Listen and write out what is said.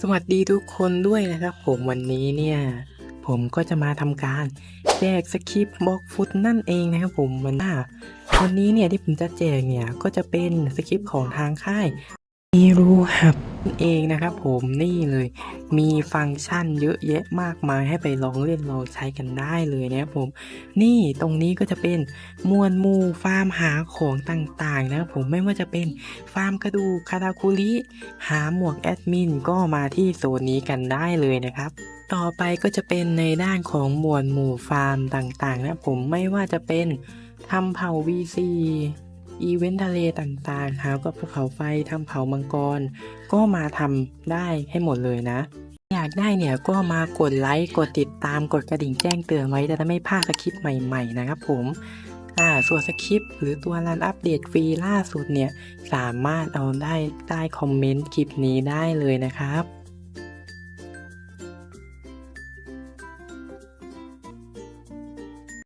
สวัสดีทุกคนด้วยนะครับ ผมวันนี้เนี่ย ผมก็จะมาทำการแจกสคริปต์บล็อกฟุตนั่นเองนะครับผมวันหน้าวันนี้เนี่ยที่ผมจะแจกเนี่ยก็จะเป็นสคริปต์ของทางค่ายมีรูหับนั่นเองนะครับผมนี่เลย มีฟังก์ชันเยอะแยะมากมายให้ไปลองเล่นลองใช้กันได้เลยนะครับผม นี่ตรงนี้ก็จะเป็นมวลหมูฟาร์มหาของต่างๆนะครับผมไม่ว่าจะเป็นฟาร์มกระดูกคาราคุริหาหมวกแอดมินก็มาที่โซนนี้กันได้เลยนะครับต่อไปก็จะเป็นในด้านของหมวดหมู่ฟาร์มต่างๆนะผมไม่ว่าจะเป็นทำเผา VC อีเวนต์ทะเลต่างๆหากับภูเขาไฟทำเผามังกร ก็มาทำได้ให้หมดเลยนะ อยากได้เนี่ยก็มากดไลค์กดติดตามกดกระดิ่งแจ้งเตือนไว้จะได้ไม่พลาดสคริปต์ใหม่ๆนะครับผมอ่าส่วนสคริปต์หรือตัวรันอัปเดตฟรีล่าสุดเนี่ย สามารถเอาได้ใต้คอมเมนต์คลิปนี้ได้เลยนะครับ